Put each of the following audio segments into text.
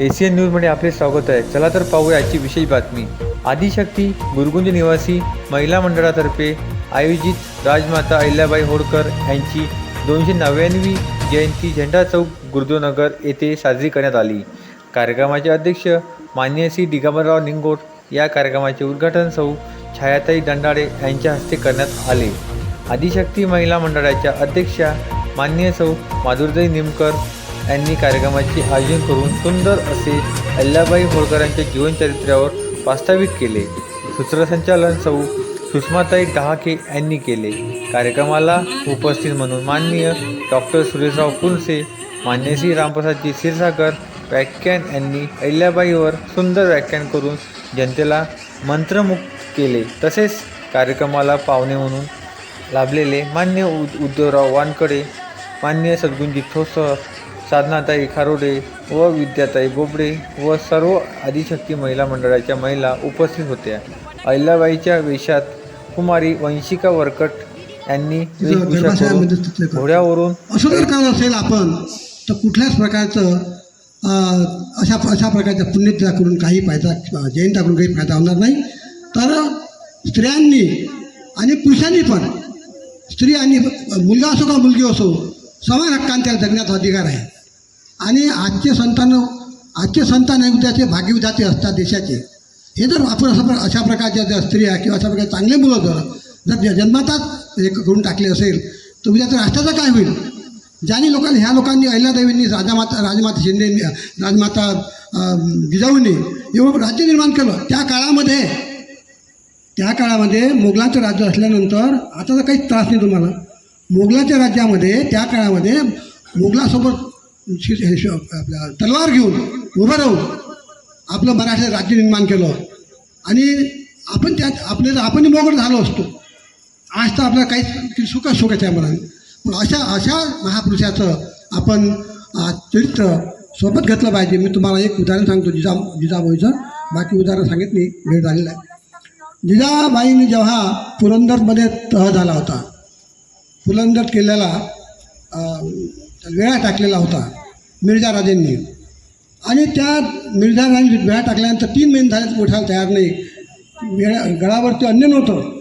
Asian न्यूजमध्ये आपले स्वागत आहे. चला तर पाहूया आजची विशेष बातमी. आदिशक्ती गुरुगुंज निवासी महिला मंडळातर्फे आयोजित राजमाता अहिल्याबाई होळकर यांची दोनशे नव्याण्णवी जयंती झेंडा चौक गुरुदोनगर येथे साजरी करण्यात आली. कार्यक्रमाचे अध्यक्ष मान्य श्री दिगंबरराव निंगोट या कार्यक्रमाचे उद्घाटन सौ छायाताई दंडाळे यांच्या हस्ते करण्यात आले. आदिशक्ती महिला मंडळाच्या अध्यक्षा मान्य सौ माधुरदई निमकर यांनी कार्यक्रमाचे आयोजन करून सुंदर असे अल्लाबाई होळकरांच्या जीवनचरित्रावर वास्तविक केले. सूत्रसंचालन सौ. सुषमाताई डहाके यांनी केले. कार्यक्रमाला उपस्थित म्हणून माननीय डॉक्टर सुरेशराव पुनसे मान्य श्री रामप्रसादजी क्षीरसागर व्याख्यान यांनी अहिल्याबाईवर सुंदर व्याख्यान करून जनतेला मंत्रमुक्त केले. तसेच कार्यक्रमाला पाहुणे म्हणून लाभलेले मान्य उद उद्धवराव वानकडे मान्य सद्गुंजी ठोसर साधनाताई खारोडे व विद्याताई बोबडे व सर्व आदिशक्ती महिला मंडळाच्या महिला उपस्थित होत्या. अहिल्याबाईच्या वेशात कुमारी वंशिका वरकट यांनी. घोड्यावरून असं जर करत असेल आपण तर कुठल्याच प्रकारचं अशा अशा प्रकारच्या पुण्यतिथा करून काही फायदा किंवा जयंता करून काही फायदा होणार नाही. तर स्त्रियांनी आणि पुरुषांनी पण स्त्री आणि मुलगा असो का मुलगी असो समान हक्काने त्याला जगण्याचा अधिकार आहे. आणि आजचे संतान आजचे संतान हे उद्याचे भाग्यविधाते असतात देशाचे. हे जर आपण असं प्र- अशा प्रकारच्या ज्या स्त्रिया किंवा अशा प्रकारचे चांगले मुलं जर जर ज- जन्मातच हे करून टाकले असेल तर उद्याचं राष्ट्राचं काय होईल? ज्याने लोकांनी ह्या लोकांनी अहिल्यादेवींनी राजामाता राजमाता शिंदे राजमाता जिजाऊंनी एवढं राज्य निर्माण केलं. त्या काळामध्ये त्या काळामध्ये मोगलांचं राज्य असल्यानंतर आता तर काहीच त्रास नाही तुम्हाला. मोगलाच्या राज्यामध्ये त्या काळामध्ये मोगलासोबत आपल्या तलवार घेऊन उभं राहून आपलं मराठी राज्य निर्माण केलं. आणि आपण त्यात आपले आपण मोगड झालो असतो. आज तर आपल्याला काहीच सुख सुख त्या मनाने. पण अशा अशा महापुरुषाचं आपण चरित्र सोबत घेतलं पाहिजे. मी तुम्हाला एक उदाहरण सांगतो जिजा जिजाबाईचं. बाकी उदाहरण सांगितली वेळ झालेला आहे. जिजाबाईंनी जेव्हा पुरंदरमध्ये तह झाला होता पुरंदर किल्ल्याला वेळा टाकलेला होता मिर्झा राजेंनी. आणि त्या मिर्झा वेळा टाकल्यानंतर तीन महिने झाले उठायला तयार नाही. वेळा गळावरती अन्न नव्हतं.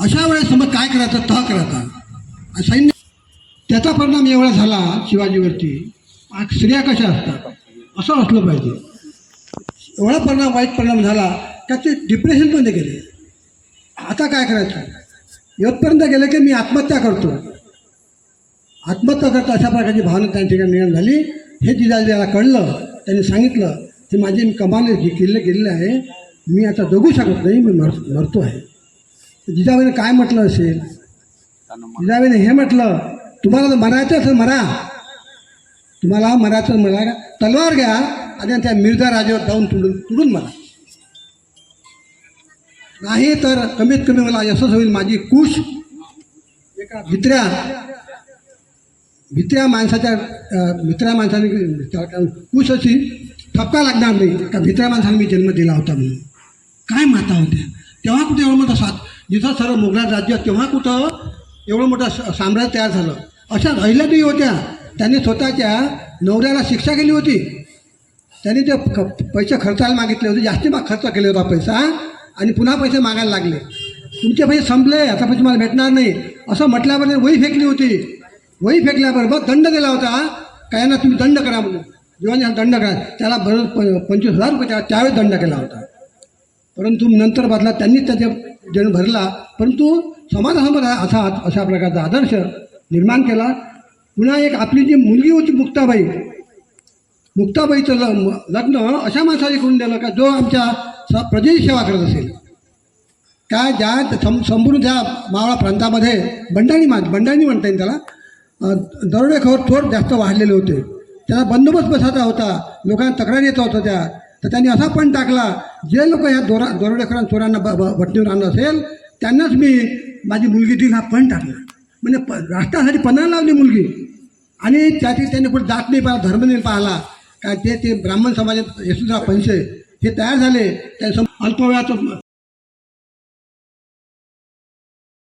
अशा वेळेस समज काय करायचं? तह करायचा. सैन्य त्याचा परिणाम एवढा झाला शिवाजीवरती स्त्रिया कशा असतात? असं असलं पाहिजे. एवढा परिणाम वाईट परिणाम झाला का ते डिप्रेशनमध्ये गेले. आता काय करायचं? इथपर्यंत गेले की मी आत्महत्या करतो. आत्महत्या करता अशा प्रकारची भावना त्या ठिकाणी निर्माण झाली. हे जिजाजीला कळलं त्यांनी सांगितलं की माझी मी कमाल जे केले गेलेले आहे मी आता जगू शकत नाही मी मर मरतो आहे. तर जिजाबाईने काय म्हटलं असेल? जिजाबाईने हे म्हटलं तुम्हाला जर मरायचं असेल मरा. तुम्हाला मरायचं मरा तलवार घ्या आणि त्या मिर्झा राजावर जाऊन तुडून तुडून मरा. नाही तर कमीत कमी मला यशस होईल माझी कुश एका भित्र्या भित्र्या माणसाच्या अं, भित्र्या माणसाने कुश अशी ठपका लागणार नाही. का भित्र्या माणसाने मी जन्म दिला होता म्हणून. काय माता होत्या? तेव्हा कुठे एवढं मोठं सात जिथं सर्व मुघलात राज्य तेव्हा कुठं एवढं मोठं स- साम्राज्य तयार झालं? अशा अहिल्यादेवी होत्या. त्यांनी स्वतःच्या नवऱ्याला शिक्षा केली होती. त्यांनी ते ख पैसे खर्चायला मागितले होते. जास्ती मा- खर्च केला होता पैसा आणि पुन्हा पैसे मागायला लागले. तुमचे पैसे संपले. आता पैसे मला भेटणार नाही. असं म्हटल्यावर वही फेकली होती. वही फेकल्याबरोबर दंड दिला होता काय ना तुम्ही दंड करा म्हणून जेव्हा हा दंड करा त्याला बरोबर प पंचवीस हजार रुपये त्यावेळेस दंड केला होता। परंतु नंतर बदला त्यांनीच त्याचे जण भरला परंतु समाजासमोर असा अशा प्रकारचा आदर्श निर्माण केला. पुन्हा एक आपली जी मुलगी होती मुक्ताबाई मुक्ताबाईचं ल लग्न अशा माणसाने करून दिलं का जो आमच्या स प्रजेची सेवा करत असेल. काय ज्या सं संपूर्ण त्या मावळा प्रांतामध्ये बंडाणी मा बंडाणी म्हणता येईल त्याला दरोडेखोर थोर जास्त वाढलेले होते. त्याला बंदोबस्त बसायचा होता. लोकांना तक्रार येत होत्या त्या. तर त्यांनी असा पण टाकला जे लोक ह्या दोरा दरोडेखोरां चोरांना ब भटणीवर आणलं असेल त्यांनाच मी माझी मुलगी देईल हा पण टाकला. म्हणजे प राष्ट्रासाठी पन्हा लावली मुलगी. आणि त्यातील त्यांनी कुठे जात नाही पाहिला धर्म नाही पाहिला. काय ते ते ब्राह्मण समाजात यशवंतराव पंचे हे तयार झाले. त्यांनी अल्पवयाचं